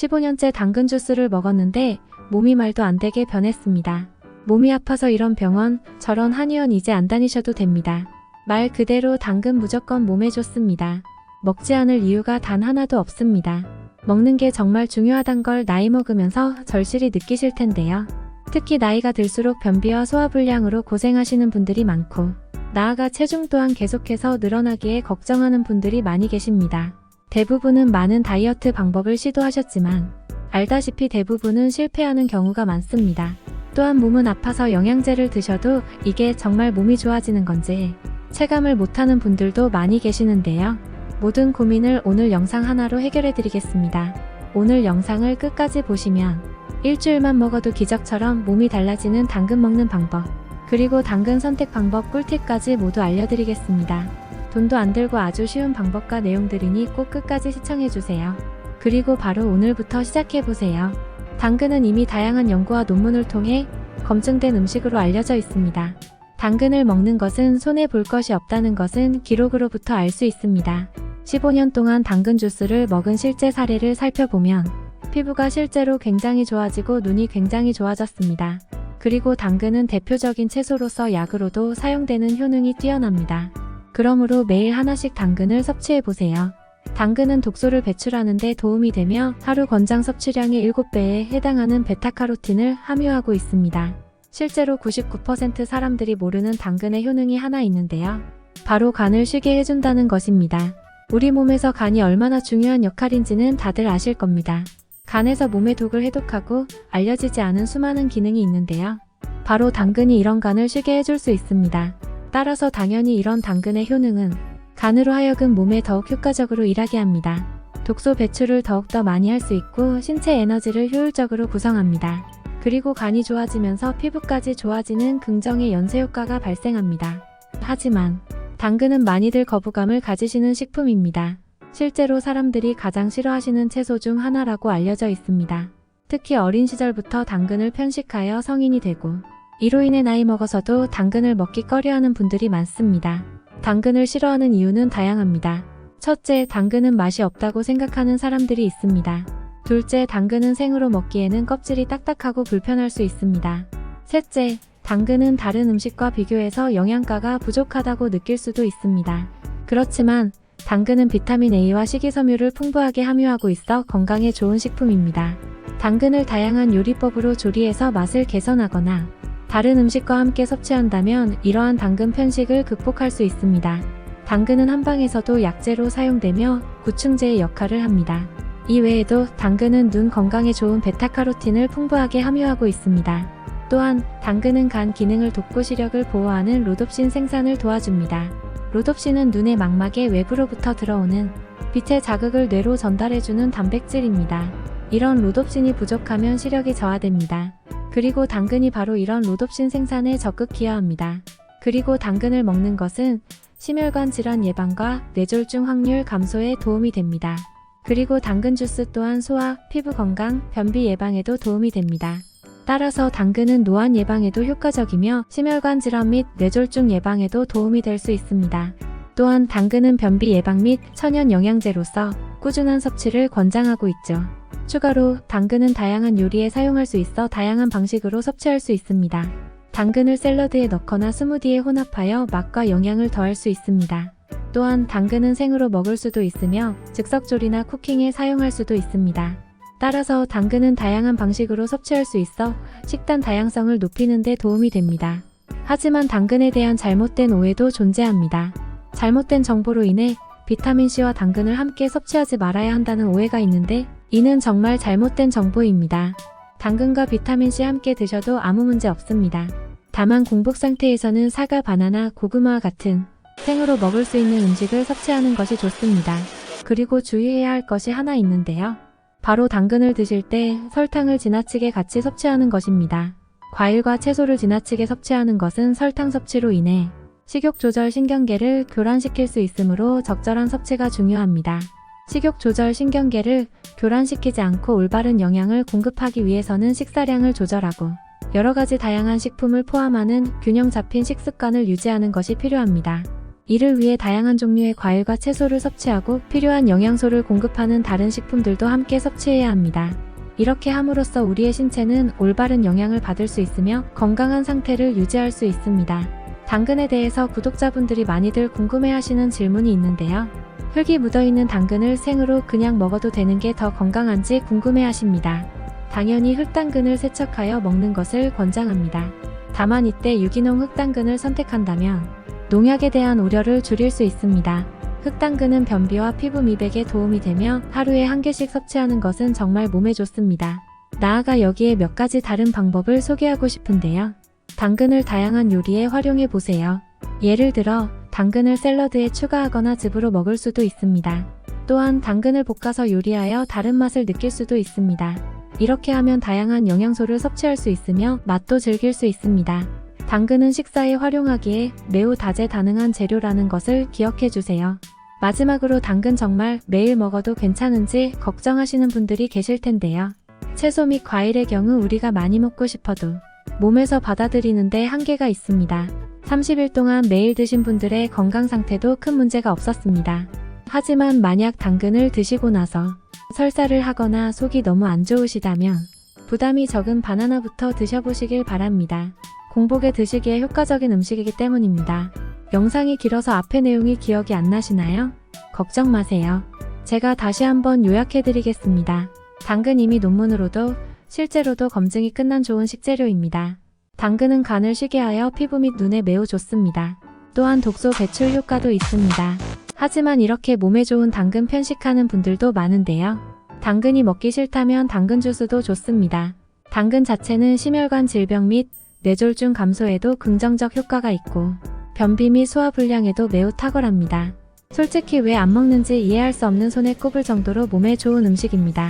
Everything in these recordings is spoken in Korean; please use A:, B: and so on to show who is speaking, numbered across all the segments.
A: 15년째 당근 주스를 먹었는데 몸이 말도 안 되게 변했습니다. 몸이 아파서 이런 병원, 저런 한의원 이제 안 다니셔도 됩니다. 말 그대로 당근 무조건 몸에 좋습니다. 먹지 않을 이유가 단 하나도 없습니다. 먹는 게 정말 중요하단 걸 나이 먹으면서 절실히 느끼실 텐데요. 특히 나이가 들수록 변비와 소화불량으로 고생하시는 분들이 많고, 나아가 체중 또한 계속해서 늘어나기에 걱정하는 분들이 많이 계십니다. 대부분은 많은 다이어트 방법을 시도하셨지만, 알다시피 대부분은 실패하는 경우가 많습니다. 또한 몸은 아파서 영양제를 드셔도 이게 정말 몸이 좋아지는 건지 체감을 못하는 분들도 많이 계시는데요. 모든 고민을 오늘 영상 하나로 해결해 드리겠습니다. 오늘 영상을 끝까지 보시면 일주일만 먹어도 기적처럼 몸이 달라지는 당근 먹는 방법, 그리고 당근 선택 방법 꿀팁까지 모두 알려드리겠습니다. 돈도 안 들고 아주 쉬운 방법과 내용들이니 꼭 끝까지 시청해주세요. 그리고 바로 오늘부터 시작해보세요. 당근은 이미 다양한 연구와 논문을 통해 검증된 음식으로 알려져 있습니다. 당근을 먹는 것은 손해 볼 것이 없다는 것은 기록으로부터 알 수 있습니다. 15년 동안 당근 주스를 먹은 실제 사례를 살펴보면 피부가 실제로 굉장히 좋아지고 눈이 굉장히 좋아졌습니다. 그리고 당근은 대표적인 채소로서 약으로도 사용되는 효능이 뛰어납니다. 그러므로 매일 하나씩 당근을 섭취해 보세요. 당근은 독소를 배출하는 데 도움이 되며 하루 권장 섭취량의 7배에 해당하는 베타카로틴을 함유하고 있습니다. 실제로 99% 사람들이 모르는 당근의 효능이 하나 있는데요. 바로 간을 쉬게 해준다는 것입니다. 우리 몸에서 간이 얼마나 중요한 역할인지는 다들 아실 겁니다. 간에서 몸의 독을 해독하고 알려지지 않은 수많은 기능이 있는데요. 바로 당근이 이런 간을 쉬게 해줄 수 있습니다. 따라서 당연히 이런 당근의 효능은 간으로 하여금 몸에 더욱 효과적으로 일하게 합니다. 독소 배출을 더욱더 많이 할 수 있고 신체 에너지를 효율적으로 구성합니다. 그리고 간이 좋아지면서 피부까지 좋아지는 긍정의 연쇄 효과가 발생합니다. 하지만 당근은 많이들 거부감을 가지시는 식품입니다. 실제로 사람들이 가장 싫어하시는 채소 중 하나라고 알려져 있습니다. 특히 어린 시절부터 당근을 편식하여 성인이 되고 이로 인해 나이 먹어서도 당근을 먹기 꺼려하는 분들이 많습니다. 당근을 싫어하는 이유는 다양합니다. 첫째, 당근은 맛이 없다고 생각하는 사람들이 있습니다. 둘째, 당근은 생으로 먹기에는 껍질이 딱딱하고 불편할 수 있습니다. 셋째, 당근은 다른 음식과 비교해서 영양가가 부족하다고 느낄 수도 있습니다. 그렇지만 당근은 비타민 A와 식이섬유를 풍부하게 함유하고 있어 건강에 좋은 식품입니다. 당근을 다양한 요리법으로 조리해서 맛을 개선하거나 다른 음식과 함께 섭취한다면 이러한 당근 편식을 극복할 수 있습니다. 당근은 한방에서도 약재로 사용되며 구충제의 역할을 합니다. 이 외에도 당근은 눈 건강에 좋은 베타카로틴을 풍부하게 함유하고 있습니다. 또한 당근은 간 기능을 돕고 시력을 보호하는 로놉신 생산을 도와줍니다. 로놉신은 눈의 망막의 외부로부터 들어오는 빛의 자극을 뇌로 전달해주는 단백질입니다. 이런 로놉신이 부족하면 시력이 저하됩니다. 그리고 당근이 바로 이런 로놉신 생산에 적극 기여합니다. 그리고 당근을 먹는 것은 심혈관 질환 예방과 뇌졸중 확률 감소에 도움이 됩니다. 그리고 당근 주스 또한 소화, 피부 건강, 변비 예방에도 도움이 됩니다. 따라서 당근은 노안 예방에도 효과적이며 심혈관 질환 및 뇌졸중 예방에도 도움이 될 수 있습니다. 또한 당근은 변비 예방 및 천연 영양제로서 꾸준한 섭취를 권장하고 있죠. 추가로 당근은 다양한 요리에 사용할 수 있어 다양한 방식으로 섭취할 수 있습니다. 당근을 샐러드에 넣거나 스무디에 혼합하여 맛과 영양을 더할 수 있습니다. 또한 당근은 생으로 먹을 수도 있으며 즉석조리나 쿠킹에 사용할 수도 있습니다. 따라서 당근은 다양한 방식으로 섭취할 수 있어 식단 다양성을 높이는 데 도움이 됩니다. 하지만 당근에 대한 잘못된 오해도 존재합니다. 잘못된 정보로 인해 비타민C와 당근을 함께 섭취하지 말아야 한다는 오해가 있는데 이는 정말 잘못된 정보입니다. 당근과 비타민C 함께 드셔도 아무 문제 없습니다. 다만 공복 상태에서는 사과, 바나나, 고구마와 같은 생으로 먹을 수 있는 음식을 섭취하는 것이 좋습니다. 그리고 주의해야 할 것이 하나 있는데요. 바로 당근을 드실 때 설탕을 지나치게 같이 섭취하는 것입니다. 과일과 채소를 지나치게 섭취하는 것은 설탕 섭취로 인해 식욕 조절 신경계를 교란시킬 수 있으므로 적절한 섭취가 중요합니다. 식욕 조절 신경계를 교란시키지 않고 올바른 영양을 공급하기 위해서는 식사량을 조절하고 여러 가지 다양한 식품을 포함하는 균형 잡힌 식습관을 유지하는 것이 필요합니다. 이를 위해 다양한 종류의 과일과 채소를 섭취하고 필요한 영양소를 공급하는 다른 식품들도 함께 섭취해야 합니다. 이렇게 함으로써 우리의 신체는 올바른 영향을 받을 수 있으며 건강한 상태를 유지할 수 있습니다. 당근에 대해서 구독자분들이 많이들 궁금해하시는 질문이 있는데요. 흙이 묻어있는 당근을 생으로 그냥 먹어도 되는 게 더 건강한지 궁금해하십니다. 당연히 흙당근을 세척하여 먹는 것을 권장합니다. 다만 이때 유기농 흙당근을 선택한다면 농약에 대한 우려를 줄일 수 있습니다. 흙당근은 변비와 피부 미백에 도움이 되며 하루에 한 개씩 섭취하는 것은 정말 몸에 좋습니다. 나아가 여기에 몇 가지 다른 방법을 소개하고 싶은데요. 당근을 다양한 요리에 활용해 보세요. 예를 들어 당근을 샐러드에 추가하거나 즙으로 먹을 수도 있습니다. 또한 당근을 볶아서 요리하여 다른 맛을 느낄 수도 있습니다. 이렇게 하면 다양한 영양소를 섭취할 수 있으며 맛도 즐길 수 있습니다. 당근은 식사에 활용하기에 매우 다재다능한 재료라는 것을 기억해 주세요. 마지막으로 당근 정말 매일 먹어도 괜찮은지 걱정하시는 분들이 계실 텐데요. 채소 및 과일의 경우 우리가 많이 먹고 싶어도 몸에서 받아들이는데 한계가 있습니다. 30일 동안 매일 드신 분들의 건강 상태도 큰 문제가 없었습니다. 하지만 만약 당근을 드시고 나서 설사를 하거나 속이 너무 안 좋으시다면 부담이 적은 바나나부터 드셔보시길 바랍니다. 공복에 드시기에 효과적인 음식이기 때문입니다. 영상이 길어서 앞의 내용이 기억이 안 나시나요? 걱정 마세요. 제가 다시 한번 요약해드리겠습니다. 당근 이미 논문으로도 실제로도 검증이 끝난 좋은 식재료입니다. 당근은 간을 쉬게 하여 피부 및 눈에 매우 좋습니다. 또한 독소 배출 효과도 있습니다. 하지만 이렇게 몸에 좋은 당근 편식하는 분들도 많은데요. 당근이 먹기 싫다면 당근 주스도 좋습니다. 당근 자체는 심혈관 질병 및 뇌졸중 감소에도 긍정적 효과가 있고 변비 및 소화 불량에도 매우 탁월합니다. 솔직히 왜 안 먹는지 이해할 수 없는 손에 꼽을 정도로 몸에 좋은 음식입니다.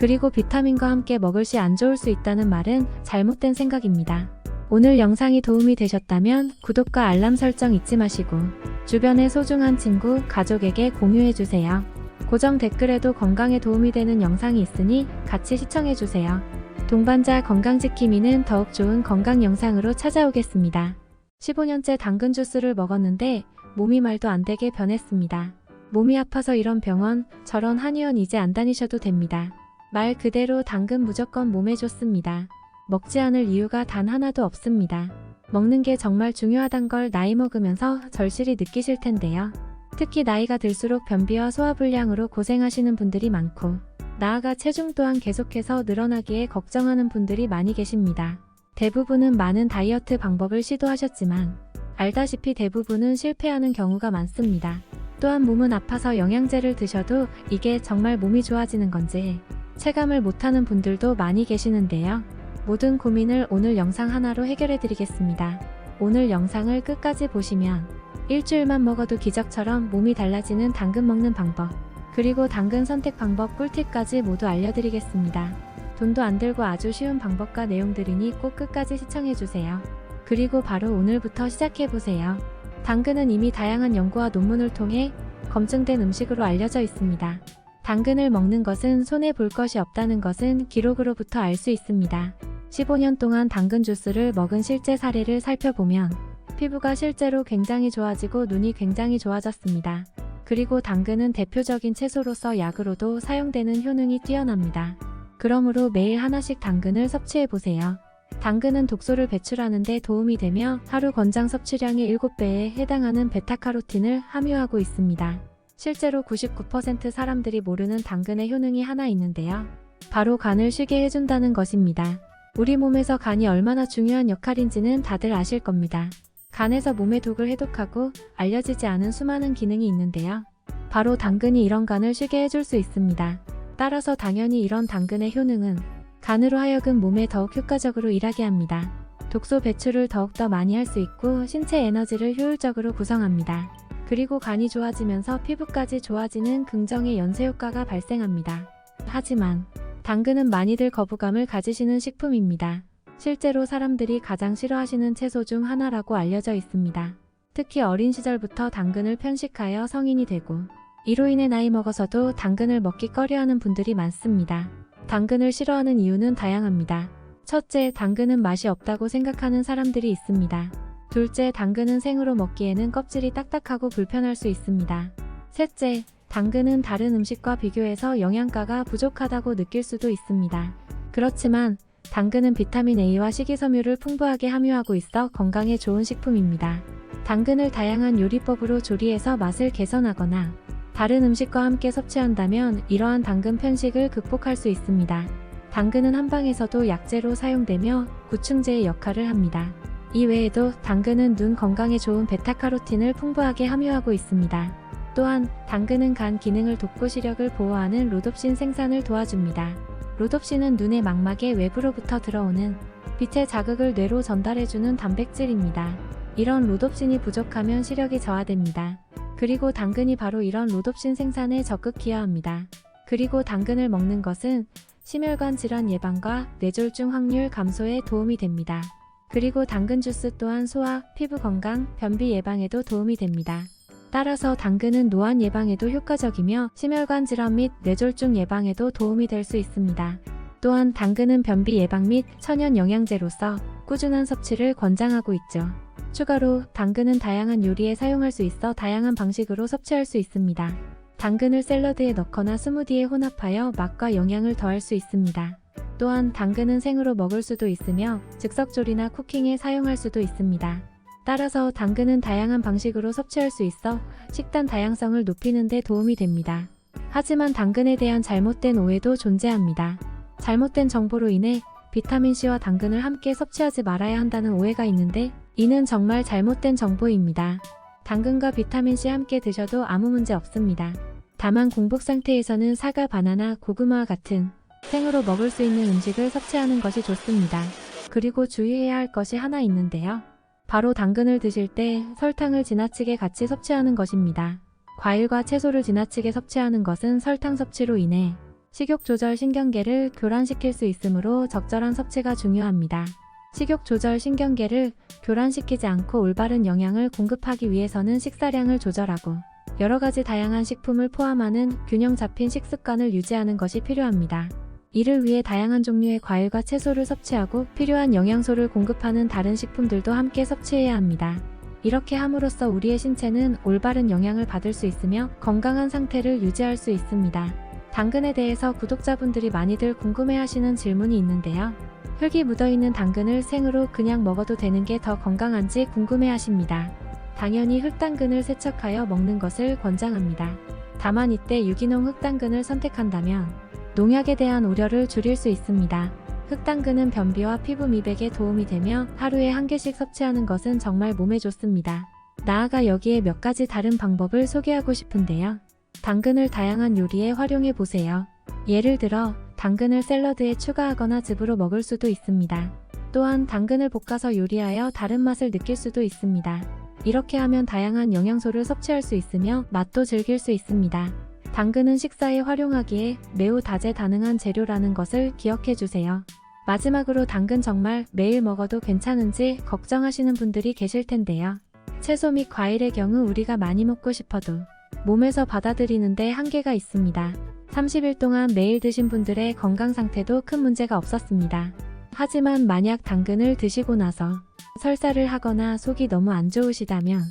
A: 그리고 비타민과 함께 먹을 시 안 좋을 수 있다는 말은 잘못된 생각입니다. 오늘 영상이 도움이 되셨다면 구독과 알람 설정 잊지 마시고 주변의 소중한 친구, 가족에게 공유해주세요. 고정 댓글에도 건강에 도움이 되는 영상이 있으니 같이 시청해주세요. 동반자 건강지킴이는 더욱 좋은 건강 영상으로 찾아오겠습니다. 15년째 당근 주스를 먹었는데 몸이 말도 안 되게 변했습니다. 몸이 아파서 이런 병원, 저런 한의원 이제 안 다니셔도 됩니다. 말 그대로 당근 무조건 몸에 좋습니다. 먹지 않을 이유가 단 하나도 없습니다. 먹는 게 정말 중요하단 걸 나이 먹으면서 절실히 느끼실 텐데요. 특히 나이가 들수록 변비와 소화불량으로 고생하시는 분들이 많고, 나아가 체중 또한 계속해서 늘어나기에 걱정하는 분들이 많이 계십니다. 대부분은 많은 다이어트 방법을 시도하셨지만, 알다시피 대부분은 실패하는 경우가 많습니다. 또한 몸은 아파서 영양제를 드셔도 이게 정말 몸이 좋아지는 건지 체감을 못하는 분들도 많이 계시는데요. 모든 고민을 오늘 영상 하나로 해결해 드리겠습니다. 오늘 영상을 끝까지 보시면 일주일만 먹어도 기적처럼 몸이 달라지는 당근 먹는 방법, 그리고 당근 선택 방법 꿀팁까지 모두 알려드리겠습니다. 돈도 안 들고 아주 쉬운 방법과 내용들이니 꼭 끝까지 시청해 주세요. 그리고 바로 오늘부터 시작해 보세요. 당근은 이미 다양한 연구와 논문을 통해 검증된 음식으로 알려져 있습니다. 당근을 먹는 것은 손해 볼 것이 없다는 것은 기록으로부터 알 수 있습니다. 15년 동안 당근 주스를 먹은 실제 사례를 살펴보면 피부가 실제로 굉장히 좋아지고 눈이 굉장히 좋아졌습니다. 그리고 당근은 대표적인 채소로서 약으로도 사용되는 효능이 뛰어납니다. 그러므로 매일 하나씩 당근을 섭취해 보세요. 당근은 독소를 배출하는 데 도움이 되며 하루 권장 섭취량의 7배에 해당하는 베타카로틴을 함유하고 있습니다. 실제로 99% 사람들이 모르는 당근의 효능이 하나 있는데요. 바로 간을 쉬게 해준다는 것입니다. 우리 몸에서 간이 얼마나 중요한 역할인지는 다들 아실 겁니다. 간에서 몸의 독을 해독하고 알려지지 않은 수많은 기능이 있는데요. 바로 당근이 이런 간을 쉬게 해줄 수 있습니다. 따라서 당연히 이런 당근의 효능은 간으로 하여금 몸에 더욱 효과적으로 일하게 합니다. 독소 배출을 더욱더 많이 할 수 있고 신체 에너지를 효율적으로 구성합니다. 그리고 간이 좋아지면서 피부까지 좋아지는 긍정의 연쇄 효과가 발생합니다. 하지만 당근은 많이들 거부감을 가지시는 식품입니다. 실제로 사람들이 가장 싫어하시는 채소 중 하나라고 알려져 있습니다. 특히 어린 시절부터 당근을 편식하여 성인이 되고 이로 인해 나이 먹어서도 당근을 먹기 꺼려하는 분들이 많습니다. 당근을 싫어하는 이유는 다양합니다. 첫째, 당근은 맛이 없다고 생각하는 사람들이 있습니다. 둘째, 당근은 생으로 먹기에는 껍질이 딱딱하고 불편할 수 있습니다. 셋째, 당근은 다른 음식과 비교해서 영양가가 부족하다고 느낄 수도 있습니다. 그렇지만 당근은 비타민 A와 식이섬유를 풍부하게 함유하고 있어 건강에 좋은 식품입니다. 당근을 다양한 요리법으로 조리해서 맛을 개선하거나 다른 음식과 함께 섭취한다면 이러한 당근 편식을 극복할 수 있습니다. 당근은 한방에서도 약재로 사용되며 구충제의 역할을 합니다. 이 외에도 당근은 눈 건강에 좋은 베타카로틴을 풍부하게 함유하고 있습니다. 또한 당근은 간 기능을 돕고 시력을 보호하는 로놉신 생산을 도와줍니다. 로놉신은 눈의 망막의 외부로부터 들어오는 빛의 자극을 뇌로 전달해주는 단백질입니다. 이런 로놉신이 부족하면 시력이 저하됩니다. 그리고 당근이 바로 이런 로놉신 생산에 적극 기여합니다. 그리고 당근을 먹는 것은 심혈관 질환 예방과 뇌졸중 확률 감소에 도움이 됩니다. 그리고 당근 주스 또한 소화, 피부 건강, 변비 예방에도 도움이 됩니다. 따라서 당근은 노안 예방에도 효과적이며 심혈관 질환 및 뇌졸중 예방에도 도움이 될 수 있습니다. 또한 당근은 변비 예방 및 천연 영양제로서 꾸준한 섭취를 권장하고 있죠. 추가로 당근은 다양한 요리에 사용할 수 있어 다양한 방식으로 섭취할 수 있습니다. 당근을 샐러드에 넣거나 스무디에 혼합하여 맛과 영양을 더할 수 있습니다. 또한 당근은 생으로 먹을 수도 있으며 즉석조리나 쿠킹에 사용할 수도 있습니다. 따라서 당근은 다양한 방식으로 섭취할 수 있어 식단 다양성을 높이는 데 도움이 됩니다. 하지만 당근에 대한 잘못된 오해도 존재합니다. 잘못된 정보로 인해 비타민C와 당근을 함께 섭취하지 말아야 한다는 오해가 있는데 이는 정말 잘못된 정보입니다. 당근과 비타민C 함께 드셔도 아무 문제 없습니다. 다만 공복 상태에서는 사과, 바나나, 고구마와 같은 생으로 먹을 수 있는 음식을 섭취하는 것이 좋습니다. 그리고 주의해야 할 것이 하나 있는데요. 바로 당근을 드실 때 설탕을 지나치게 같이 섭취하는 것입니다. 과일과 채소를 지나치게 섭취하는 것은 설탕 섭취로 인해 식욕 조절 신경계를 교란시킬 수 있으므로 적절한 섭취가 중요합니다. 식욕 조절 신경계를 교란시키지 않고 올바른 영양을 공급하기 위해서는 식사량을 조절하고 여러 가지 다양한 식품을 포함하는 균형 잡힌 식습관을 유지하는 것이 필요합니다. 이를 위해 다양한 종류의 과일과 채소를 섭취하고 필요한 영양소를 공급하는 다른 식품들도 함께 섭취해야 합니다. 이렇게 함으로써 우리의 신체는 올바른 영향을 받을 수 있으며 건강한 상태를 유지할 수 있습니다. 당근에 대해서 구독자분들이 많이들 궁금해하시는 질문이 있는데요. 흙이 묻어있는 당근을 생으로 그냥 먹어도 되는 게 더 건강한지 궁금해하십니다. 당연히 흙당근을 세척하여 먹는 것을 권장합니다. 다만 이때 유기농 흙당근을 선택한다면 농약에 대한 우려를 줄일 수 있습니다. 흙당근은 변비와 피부 미백에 도움이 되며 하루에 한 개씩 섭취하는 것은 정말 몸에 좋습니다. 나아가 여기에 몇 가지 다른 방법을 소개하고 싶은데요. 당근을 다양한 요리에 활용해 보세요. 예를 들어 당근을 샐러드에 추가하거나 즙으로 먹을 수도 있습니다. 또한 당근을 볶아서 요리하여 다른 맛을 느낄 수도 있습니다. 이렇게 하면 다양한 영양소를 섭취할 수 있으며 맛도 즐길 수 있습니다. 당근은 식사에 활용하기에 매우 다재다능한 재료라는 것을 기억해 주세요. 마지막으로 당근 정말 매일 먹어도 괜찮은지 걱정하시는 분들이 계실 텐데요. 채소 및 과일의 경우 우리가 많이 먹고 싶어도 몸에서 받아들이는데 한계가 있습니다. 30일 동안 매일 드신 분들의 건강 상태도 큰 문제가 없었습니다. 하지만 만약 당근을 드시고 나서 설사를 하거나 속이 너무 안 좋으시다면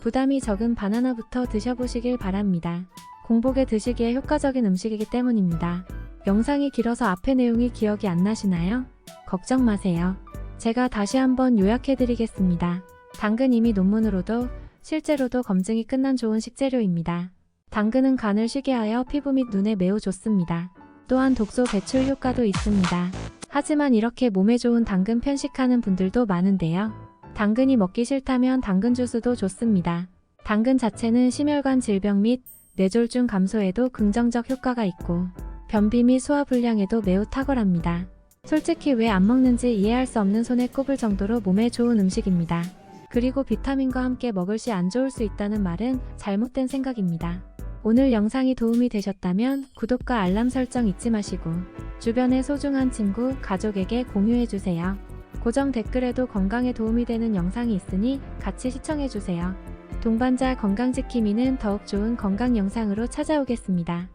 A: 부담이 적은 바나나부터 드셔보시길 바랍니다. 공복에 드시기에 효과적인 음식이기 때문입니다. 영상이 길어서 앞의 내용이 기억이 안 나시나요? 걱정 마세요. 제가 다시 한번 요약해드리겠습니다. 당근 이미 논문으로도 실제로도 검증이 끝난 좋은 식재료입니다. 당근은 간을 쉬게 하여 피부 및 눈에 매우 좋습니다. 또한 독소 배출 효과도 있습니다. 하지만 이렇게 몸에 좋은 당근 편식하는 분들도 많은데요. 당근이 먹기 싫다면 당근 주스도 좋습니다. 당근 자체는 심혈관 질병 및 뇌졸중 감소에도 긍정적 효과가 있고 변비 및 소화 불량에도 매우 탁월합니다. 솔직히 왜 안 먹는지 이해할 수 없는 손에 꼽을 정도로 몸에 좋은 음식입니다. 그리고 비타민과 함께 먹을 시 안 좋을 수 있다는 말은 잘못된 생각입니다. 오늘 영상이 도움이 되셨다면 구독과 알람 설정 잊지 마시고 주변의 소중한 친구, 가족에게 공유해주세요. 고정 댓글에도 건강에 도움이 되는 영상이 있으니 같이 시청해주세요. 동반자 건강지킴이는 더욱 좋은 건강 영상으로 찾아오겠습니다.